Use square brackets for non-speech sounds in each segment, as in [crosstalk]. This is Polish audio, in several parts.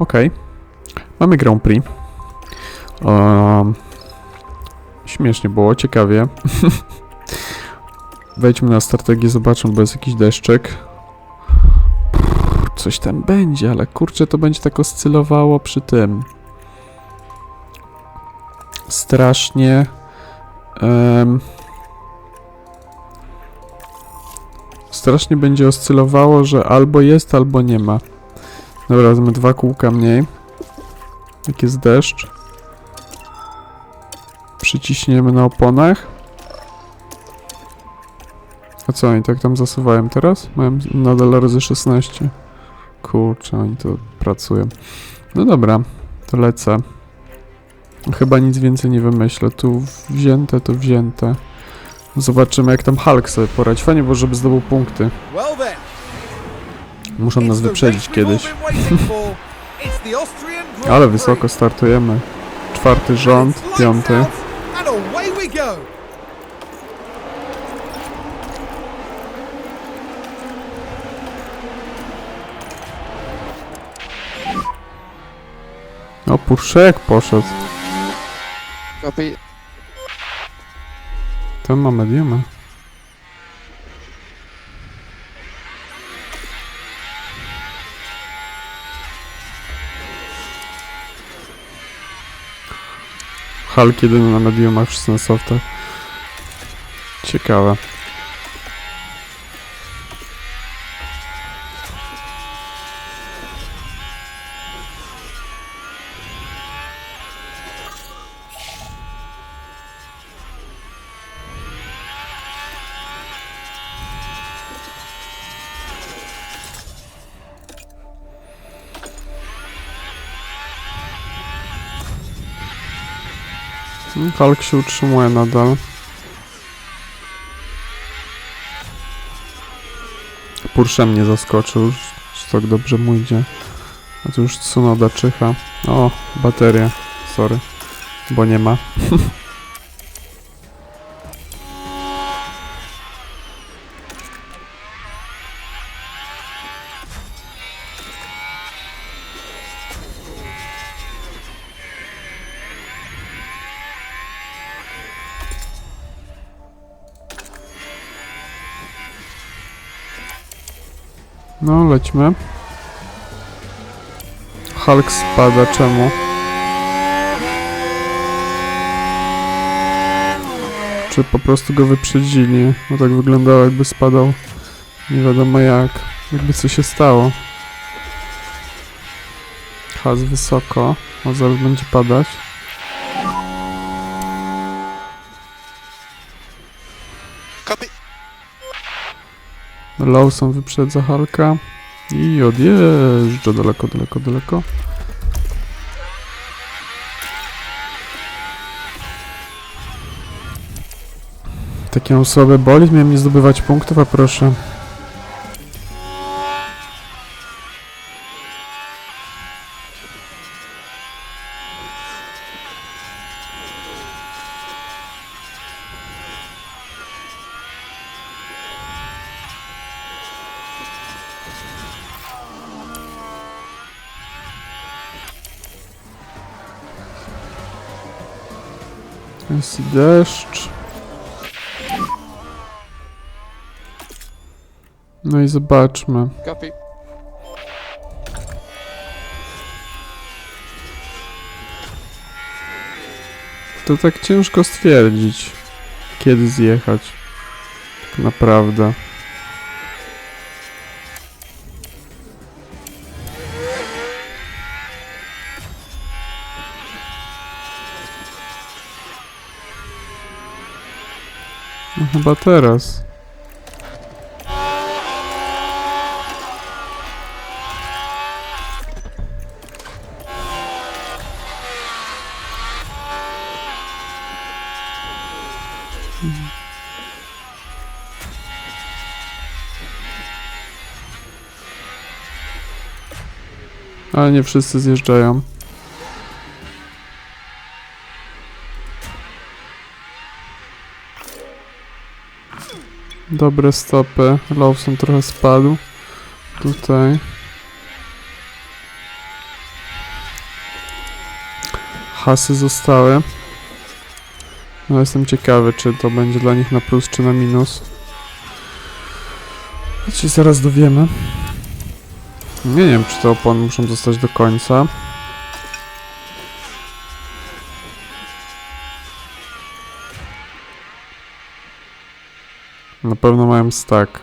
Okej. Mamy Grand Prix. Um, śmiesznie było, ciekawie. [laughs] Wejdźmy na strategię, zobaczmy, bo jest jakiś deszczek. Coś tam będzie, ale kurczę, to będzie tak oscylowało przy tym. Strasznie. em, strasznie będzie oscylowało, że albo jest, albo nie ma. Dobra, wezmę dwa kółka mniej. Jak jest deszcz. Przyciśniemy na oponach. A co oni tak tam zasuwają teraz? Mają nadal razy 16. Kurczę, oni to pracują. No dobra, to lecę. Chyba nic więcej nie wymyślę. Tu wzięte, to wzięte. Zobaczymy jak tam Hulk sobie poradzi. Fajnie było, żeby zdobył punkty. Well then, Muszą nas wyprzedzić kiedyś. [laughs] Ale wysoko startujemy. Czwarty rząd, piąty. O, Purszek poszedł. Copy. Ten ma mediumę. Hulk jedyny na mediumach, wszyscy na softach. Ciekawe. Hulk się utrzymuje nadal. Porsche mnie zaskoczył, tak dobrze mu idzie. A tu już Tsunoda czyha. O, bateria. Sorry. Bo nie ma. [laughs] No, lećmy. Hulk spada, czemu? Czy po prostu go wyprzedzili? Bo tak wyglądało jakby spadał nie wiadomo jak. Jakby co się stało. Has wysoko. A zaraz będzie padać. Lawson wyprzedza Hulka. I odjeżdża daleko, daleko, daleko. Takie mam słabe bolid, miałem nie zdobywać punktów, a proszę. Jest deszcz. No i zobaczmy. Copy. To tak ciężko stwierdzić, kiedy zjechać. Tak naprawdę. Chyba teraz. Ale nie wszyscy zjeżdżają. Dobre stopy. Lawson trochę spadł. Tutaj. Hasy zostały. No jestem ciekawy, czy to będzie dla nich na plus, czy na minus. Się zaraz dowiemy. Nie wiem, czy te opony muszą zostać do końca. Na pewno mają stack.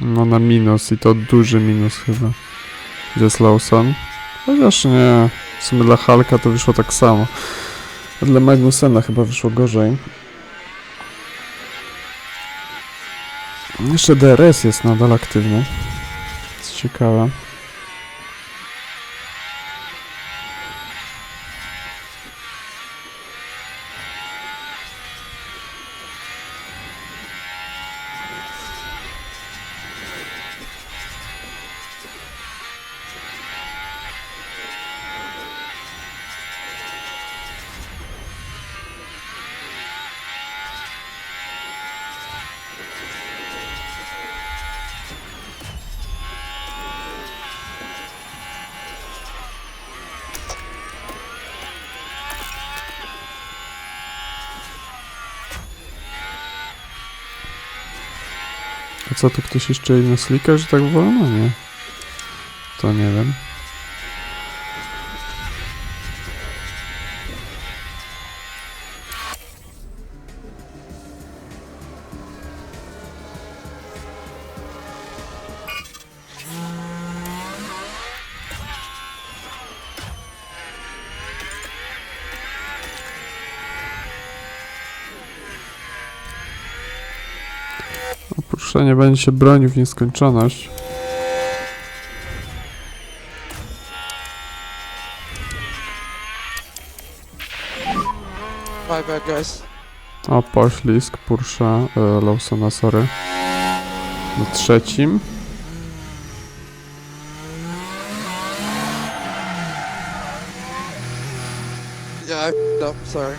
No na minus i to duży minus chyba. Gdzie jest Lawson? Chociaż nie. W sumie dla Halka to wyszło tak samo. A dla Magnusena chyba wyszło gorzej. Jeszcze DRS jest nadal aktywny. Co ciekawe. Co tu ktoś jeszcze inny slika, że tak wolno? Nie. To nie wiem. Poruszenie będzie się bronił w nieskończoność. My bad, guys. O, poślizg Porsche e, Lawsona, sorry. Na trzecim. Yeah, I f***ed up. Sorry.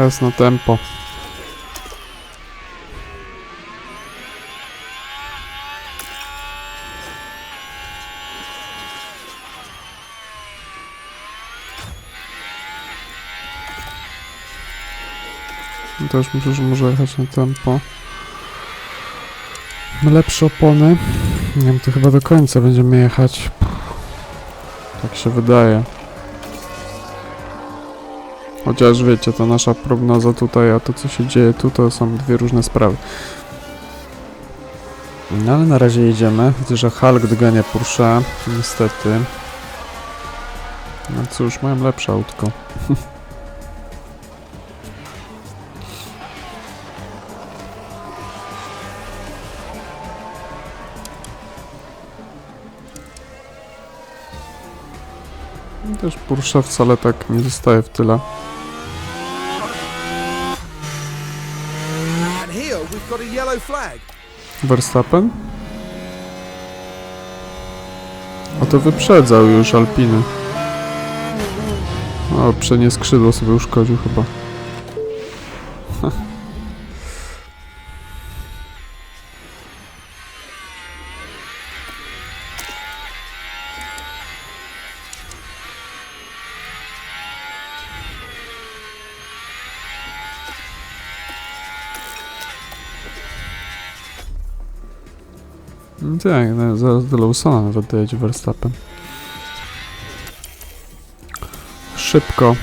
Raz na tempo. Też myślę, że może jechać na tempo. Lepsze opony. Nie wiem, to chyba do końca będziemy jechać. Tak się wydaje. Chociaż wiecie, to nasza prognoza tutaj, a to co się dzieje tu, to są dwie różne sprawy. No ale na razie jedziemy. Widzę, że Hulk dogania Porsche, niestety. No cóż, mają lepsze autko. [laughs] Też Porsche wcale tak nie zostaje w tyle. Got a yellow flag. Verstappen? To wyprzedzał już Alpiny. O, przednie skrzydło sobie uszkodził chyba. Tak, no, zaraz do Lawsona nawet dojedzie Verstappen. Szybko.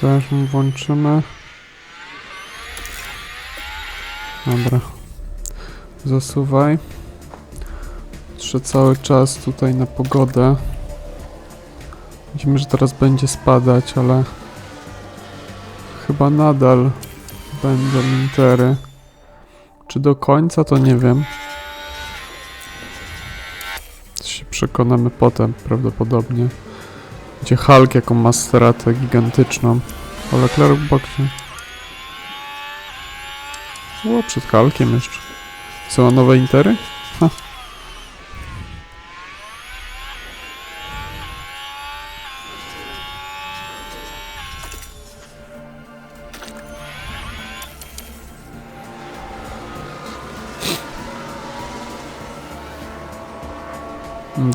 Też włączymy. Dobra. Zasuwaj. Patrzę cały czas tutaj na pogodę. Widzimy, że teraz będzie spadać, ale chyba nadal będą intery. Czy do końca, to nie wiem. To się przekonamy potem, prawdopodobnie. Gdzie Hulk, jaką ma stratę gigantyczną. O, Leclerc w boksie. O, przed Hulkiem jeszcze. Są nowe intery? Ha.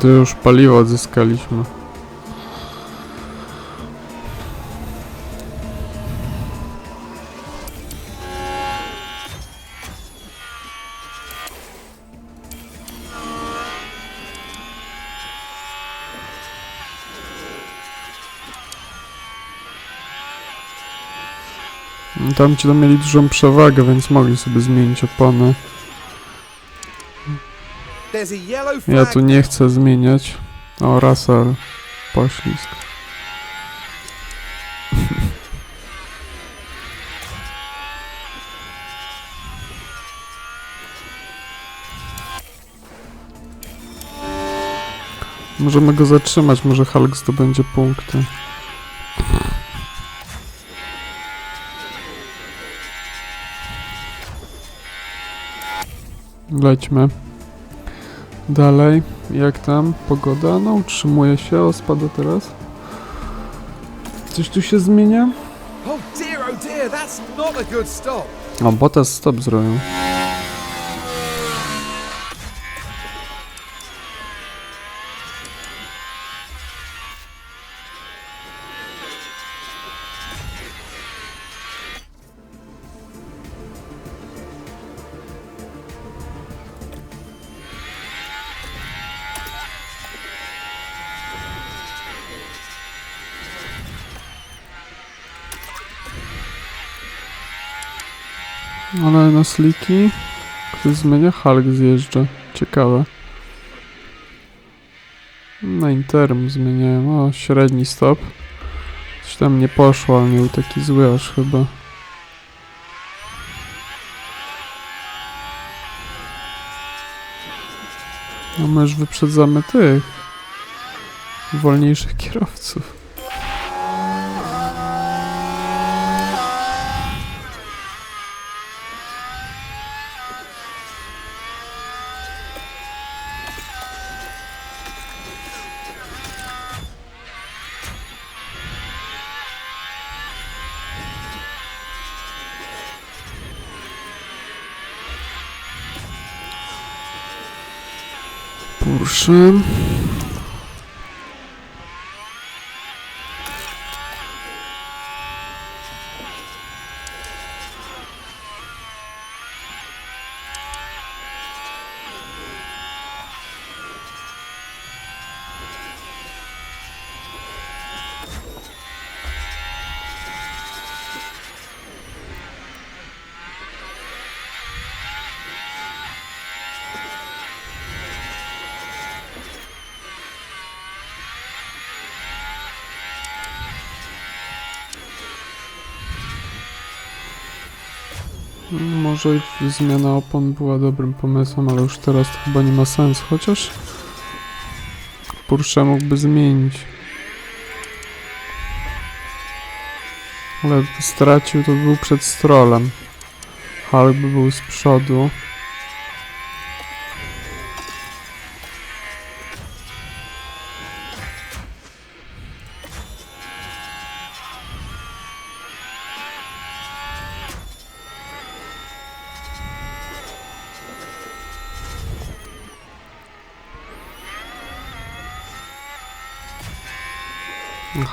To już paliwo odzyskaliśmy. Tam ci mieli dużą przewagę, więc mogli sobie zmienić opony. Ja tu nie chcę zmieniać. O, Russell. Poślizg. [laughs] Możemy go zatrzymać, może Hulk zdobędzie punkty. Lećmy. Dalej, jak tam pogoda? No utrzymuje się, o spada teraz. Coś tu się zmienia? Oh oh. O, Bottas stop zrobił. Ale na sliki ktoś zmienia, Hulk zjeżdża. Ciekawe. Na interim zmieniałem. O, średni stop. Coś tam nie poszło, ale nie był taki zły aż chyba. No my już wyprzedzamy tych wolniejszych kierowców. Porsche. Może zmiana opon była dobrym pomysłem, ale już teraz to chyba nie ma sensu, chociaż Porsche mógłby zmienić. Ale stracił, to by był przed strolem. Hulk by był z przodu.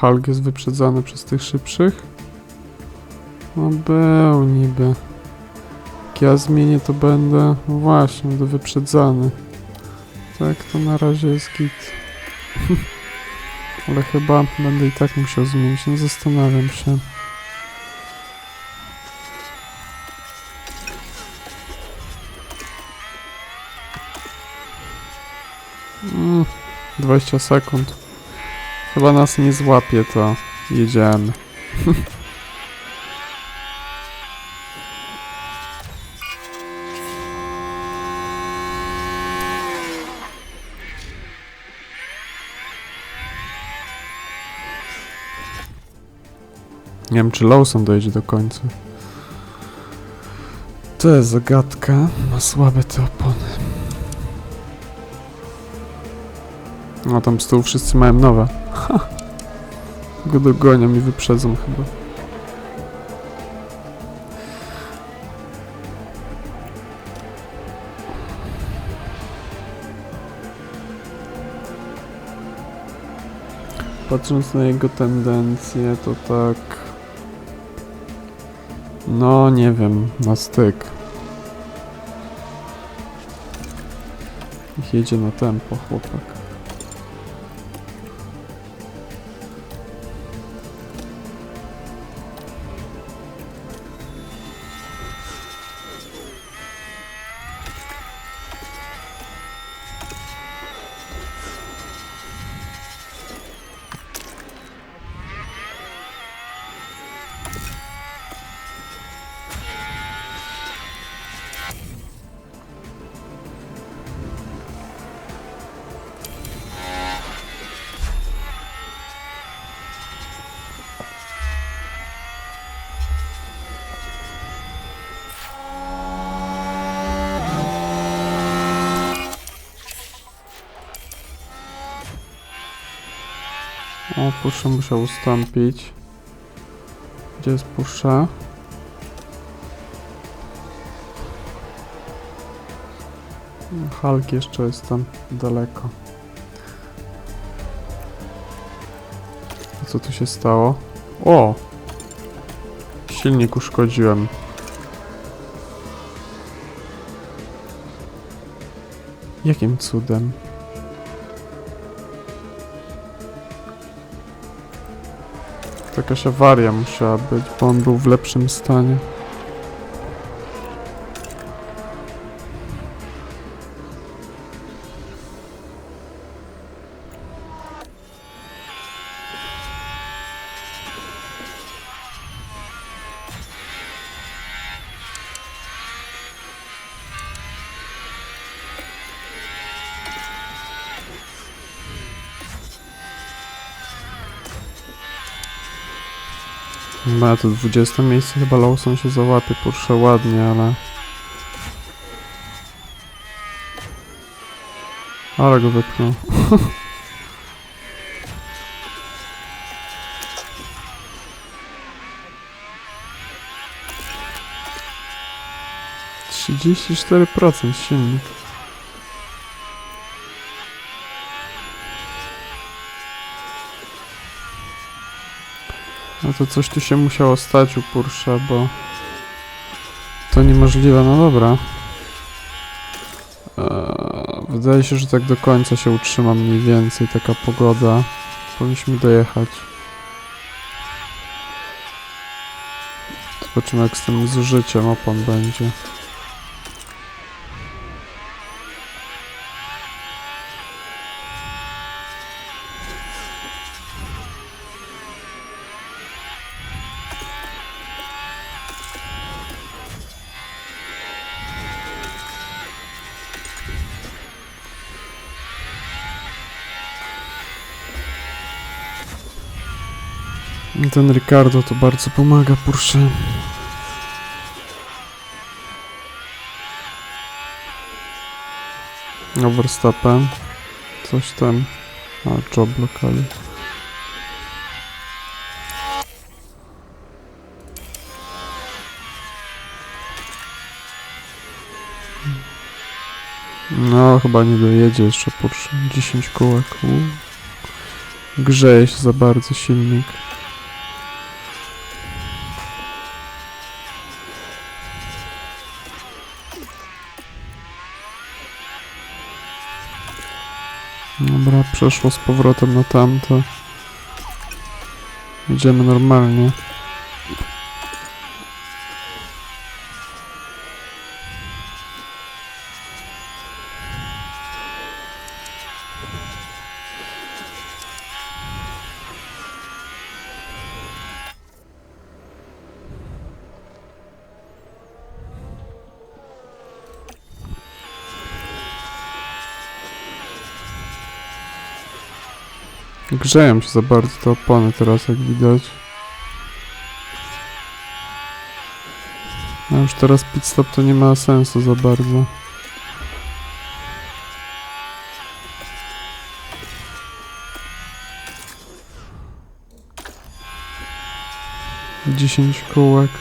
Hulk jest wyprzedzany przez tych szybszych. No był niby. Jak ja zmienię to będę, no właśnie, będę wyprzedzany. Tak, to na razie jest git. [laughs] Ale chyba będę i tak musiał zmienić, no zastanawiam się. Mm, 20 sekund. Chyba nas nie złapie, to jedziemy. Nie wiem, czy Lawson dojedzie do końca. To jest zagadka. Ma słabe te opony. No tam z tyłu wszyscy mają nowe. Ha. Go dogonią i wyprzedzą chyba. Patrząc na jego tendencje, to tak... No, nie wiem, na styk. Jedzie na tempo, chłopak. O, Pusza musiał ustąpić. Gdzie jest Pusza? Hulk jeszcze jest tam daleko. Co tu się stało? O! Silnik uszkodziłem. Jakim cudem? Jakaś awaria musiała być, bo on był w lepszym stanie. Ma tu 20 miejsce, chyba Lawson się załapie, Porsche ładnie, ale... Ale go wypchnął. [laughs] Trzydzieści cztery procent silnik. No to coś tu się musiało stać u Porsche, bo to niemożliwe, no dobra. Eee, wydaje się, że tak do końca się utrzyma mniej więcej taka pogoda. Powinniśmy dojechać. Zobaczymy jak z tym zużyciem opon będzie. Ten Ricardo to bardzo pomaga Porsche. No Verstappen. Coś tam. A, job lokali. No, chyba nie dojedzie jeszcze Porsche. 10 kołek. Grzeje się za bardzo silnik. Dobra, przeszło z powrotem na tamto. Idziemy normalnie. Grzeją się za bardzo te opony teraz, jak widać. A już teraz pit stop to nie ma sensu za bardzo. Dziesięć kółek.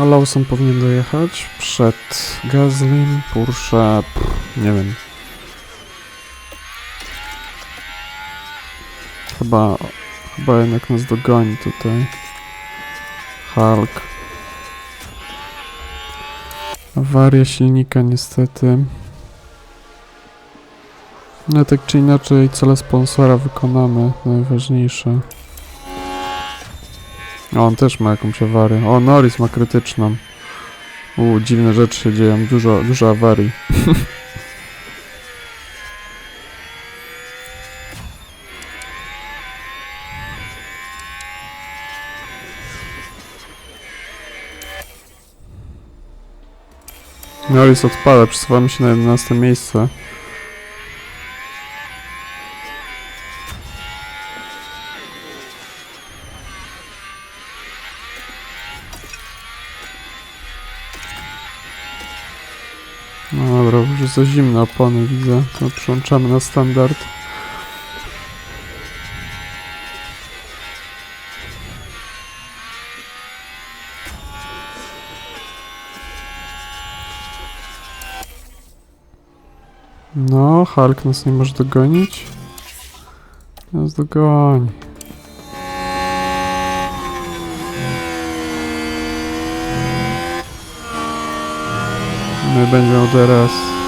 No Lawson powinien dojechać przed Gazlim, Porsche, nie wiem. Chyba, chyba jednak nas dogoni tutaj. Hulk. Awaria silnika niestety. No tak czy inaczej cele sponsora wykonamy, najważniejsze. O, on też ma jakąś awarię. O, Norris ma krytyczną. U, dziwne rzeczy się dzieją. Dużo, dużo awarii. [laughs] Norris odpada, przesuwamy się na 11 miejsce. No dobra, już za zimne opony widzę. To przyłączamy na standard. No, Hulk nas nie może dogonić. Nas dogoni. My będziemy teraz.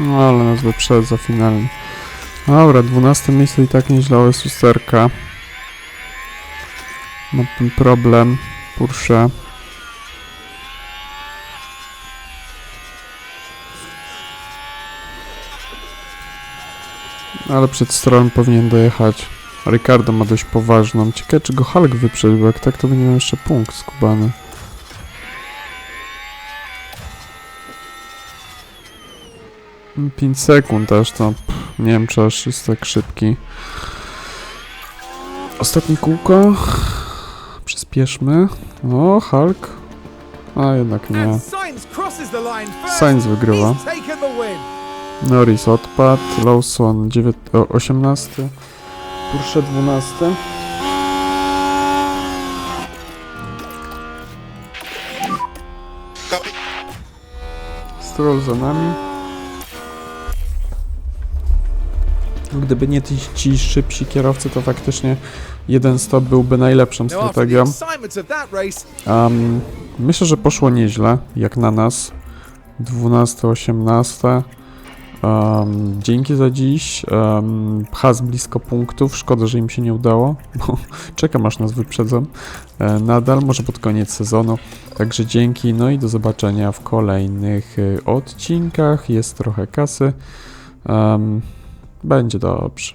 No ale nas wyprzedza finalnie. Dobra, 12 miejsce i tak nieźle, jest usterka. Ma ten problem. Porsche. Ale przed stroną powinien dojechać. Ricardo ma dość poważną. Ciekawe czy go Hulk wyprzedził, jak tak to będzie miał jeszcze punkt skubany. 5 sekund aż to. Pff, nie wiem czy aż jest tak szybki. Ostatnie kółko. Przyspieszmy. O, Hulk. A jednak nie. Sainz wygrywa. Norris odpadł, Lawson 9, o, 18, Porsche 12. Stroll za nami. Gdyby nie ci, ci szybsi kierowcy, to faktycznie jeden stop byłby najlepszą the strategią. Um, myślę, że poszło nieźle, jak na nas. 12-18. Um, dzięki za dziś. Um, has blisko punktów. Szkoda, że im się nie udało, bo [laughs] czekam aż nas wyprzedzą. E, nadal, może pod koniec sezonu. Także dzięki, no i do zobaczenia w kolejnych y, odcinkach. Jest trochę kasy. Um, będzie dobrze.